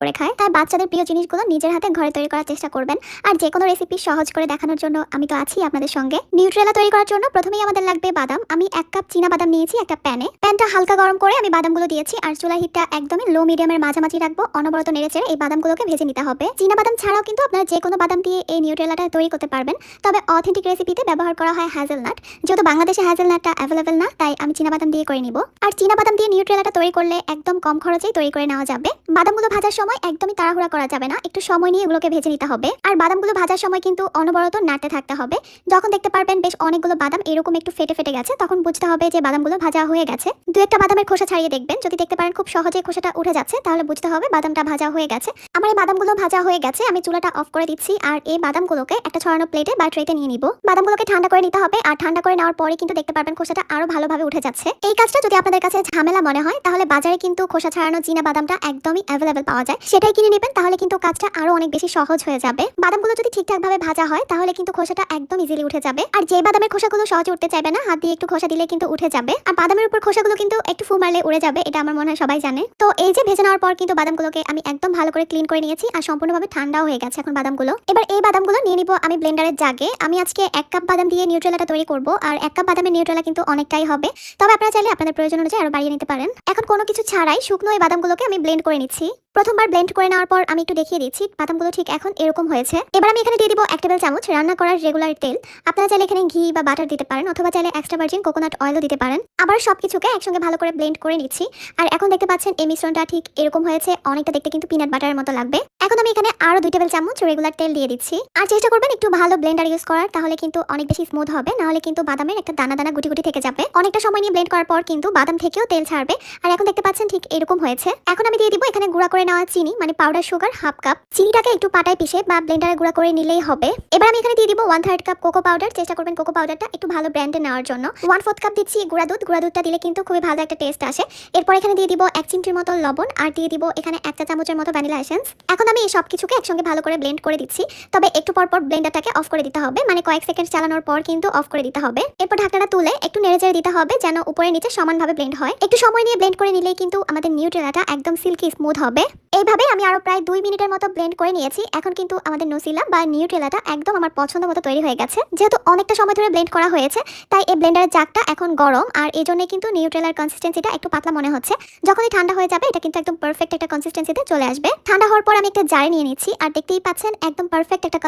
করে খায়। তাই বাচ্চাদের প্রিয় জিনিসগুলো নিজের হাতে ঘরে তৈরি করার চেষ্টা করবেন। আর যে কোনো রেসিপি সহজ করে দেখানোর জন্য আমি তো আছি আপনাদের সঙ্গে। নিউট্রেলা তৈরি করার জন্য প্রথমেই আমাদের লাগবে বাদাম। আমি এক কাপ চীনা বাদাম নিয়েছি একটা প্যানে প্যানটা হালকা গরম করে আমি বাদামগুলো দিয়েছি আর চুলা হিটটা একদমই লো মিডিয়ামের মাঝামাঝি রাখব। অনবরত নেড়েচেড়ে এই বাদামগুলোকে ভেজে নিতে হবে। চীনা বাদাম ছাড়াও কিন্তু আপনারা যে কোনো বাদাম দিয়ে এই নিউট্রেলাটা তৈরি করতে পারবেন। তবে অথেন্টিক রেসিপিতে ব্যবহার করা হয় হ্যাজেলনাট যেহেতু বাংলাদেশে হ্যাজেলনাটটা অ্যাভেলেবেল না, তাই আমি চীনা বাদাম দিয়ে করে নিব। আর চীনা বাদাম দিয়ে নিউট্রেলাটা তৈরি করলে একদম কম খরচেই তৈরি করে নেওয়া যাবে। বাদামগুলো ভাজার সময় একদমই তাড়াহুড়া করা যাবে না। একটু সময় নিয়ে এগুলোকে ভেজে নিতে হবে। আর বাদামগুলো ভাজার সময় কিন্তু অনবরত নাড়তে থাকতে হবে। যখন দেখতে পারবেন বেশ অনেকগুলো বাদাম এরকম একটু ফেটে ফেটে গেছে, তখন বুঝতে হবে যে বাদামগুলো ভাজা হয়ে গেছে। দু একটা বাদামের খোসা ছাড়িয়ে দেখবেন। যদি দেখতে পারেন খুব সহজেই খোসাটা উঠে যাচ্ছে, তাহলে বুঝতে হবে বাদামটা ভাজা হয়ে গেছে। আমার এই বাদামগুলো ভাজা হয়ে গেছে, আমি চুলাটা অফ করে দিচ্ছি আর এই বাদামগুলোকে একটা ছড়ানো প্লেটে বা ট্রেতে নিয়ে নিব। বাদামগুলোকে ঠান্ডা করে নিতে হবে আর ঠান্ডা করে নেওয়ার পরে কিন্তু দেখতে পারবেন খোসাটা আরও ভালোভাবে উঠে যাচ্ছে। এই কাজটা যদি আপনাদের কাছে ঝামেলা মনে হয়, তাহলে বাজারে কিন্তু খোসা ছাড়ানো চীনা বাদামটা একদমই অ্যাভেলেবেল পাওয়া যায়। সেটাই কিনে নেবেন, তাহলে কিন্তু কাজটা আরও অনেক বেশি সহজ হয়ে যাবে। বাদামগুলো যদি ঠিকঠাক ভাবে ভাজা হয়, তাহলে কিন্তু খোসাটা একদম ইজিলি উঠে যাবে। আর যে বাদামের খোসাগুলো সহজে উঠতে চাইবে না, হাত দিয়ে একটু খোসা দিলে কিন্তু উঠে যাবে। আর বাদামের উপর খোসাগুলো কিন্তু একটু ফু মারলে উড়ে যাবে, এটা আমার মনে হয় সবাই জানে। তো এই যে ভেজে নেওয়ার পর কিন্তু বাদামগুলোকে আমি একদম ভালো করে ক্লিন করে নিয়েছি, আর সম্পূর্ণভাবে ঠান্ডাও হয়ে গেছে এখন বাদামগুলো। এবার এই বাদামগুলো নিয়ে নিব আমি ব্লেন্ডারের জাগে। আমি আজকে এক কাপ বাদাম দিয়ে নিউট্রেলাটা তৈরি করব, আর এক কাপ বাদামের নিউট্রেলা কিন্তু অনেকটাই হবে। তবে আপনারা চাইলে আপনাদের প্রয়োজন অনুযায়ী আরও বাড়িয়ে নিতে পারেন। এখন কোনো কিছু ছাড়াই শুকনো এই বাদামগুলোকে আমি ব্লেন্ড করে নিচ্ছি। প্রথমবার ব্লেন্ড করে নেওয়ার পর আমি একটু দেখিয়ে দিচ্ছি, বাদামগুলো ঠিক এখন এরকম হয়েছে। এবার আমি এখানে দিয়ে দিব এক টেবিল চামচ রান্না করার রেগুলার তেল। আপনারা চাইলে এখানে ঘি বা বাটার দিতে পারেন, অথবা চাইলে এক্সট্রা ভার্জিন কোকোনাট অয়েলও দিতে পারেন। আবার সবকিছুকে একসঙ্গে ভালো করে ব্লেন্ড করে নিচ্ছি। আর এখন দেখতে পাচ্ছেন এই মিশ্রণটা ঠিক এরকম হয়েছে, অনেকটা দেখতে কিন্তু পিনাট বাটারের মতো লাগবে। এখন আমি এখানে আরও দুই টেবিল চামচ রেগুলার তেল দিয়ে দিচ্ছি। আর চেষ্টা করবেন একটু ভালো ব্লেন্ডার ইউজ করার, তাহলে কিন্তু অনেক বেশি স্মুথ হবে, নাহলে কিন্তু বাদামের একটা দানা দানা গুটি গুটি থেকে যাবে। অনেকটা সময় নিয়ে ব্লেন্ড করার পর কিন্তু বাদাম থেকেও তেল ছাড়বে। আর এখন দেখতে পাচ্ছেন ঠিক এরকম হয়েছে। এখন আমি দিয়ে দিব এখানে গুঁড়া করে নেওয়া চিনি মানে পাউডার সুগার হাফ কাপ চিনিটাকে একটু পাটায় পিষে বা ব্লেন্ডারে গুঁড়া করে নিলেই হবে। এবার আমি এখানে দিয়ে দিব one third cup cocoa powder চেষ্টা করবেন কোকো পাউডারটা একটু ভালো ব্র্যান্ডে নেওয়ার জন্য। ওয়ান ফোর্থ কাপ দিচ্ছি গুঁড়া দুধ। গুঁড়া দুধটা দিলে কিন্তু খুবই ভালো একটা টেস্ট আসে। এরপর এখানে দিয়ে দিব এক চিমটির মতো লবণ। আর দিয়ে দিব এখানে একটা চামচের মতো ভ্যানিলা এসেন্স এখন আমি এই সব কিছুকে একসঙ্গে ভালো করে ব্লেন্ড করে দিচ্ছি। তবে একটু পর পর ব্লেন্ডারটাকে অফ করে দিতে হবে। মানে কয়েক সেকেন্ড চালানোর পর কিন্তু অফ করে দিতে হবে। এরপর ঢাকনাটা তুলে একটু নেড়ে দিতে হবে যেন উপরে নিচে সমানভাবে ব্লেন্ড হয়। একটু সময় নিয়ে ব্লেন্ড করে নিলেই কিন্তু আমাদের নিউট্রেলাটা একদম সিল্কি স্মুথ হবে। এইভাবে আমি আরও প্রায় দুই মিনিটের মতো ব্লেন্ড করে নিয়েছি। এখন কিন্তু আমাদের নসিলা বা নিউট্রেলাটা একদম আমার পছন্দ মতো তৈরি হয়ে গেছে। যেহেতু অনেকটা সময় ধরে ব্লেন্ড করা হয়েছে, তাই এই ব্লেন্ডারের জাগটা এখন গরম। আর এই জন্য কিন্তু নিউট্রেলার কনসিস্টেন্সিটা একটু পাতলা মনে হচ্ছে। যখনই ঠান্ডা হয়ে যাবে, এটা কিন্তু একদম পারফেক্ট একটা কনসিস্টেন্সিতে চলে আসবে। ঠান্ডা হওয়ার পর আমি একটা জারে নিয়ে নিচ্ছি। আর দেখতেই পাচ্ছেন, একদম পারফেক্ট একটা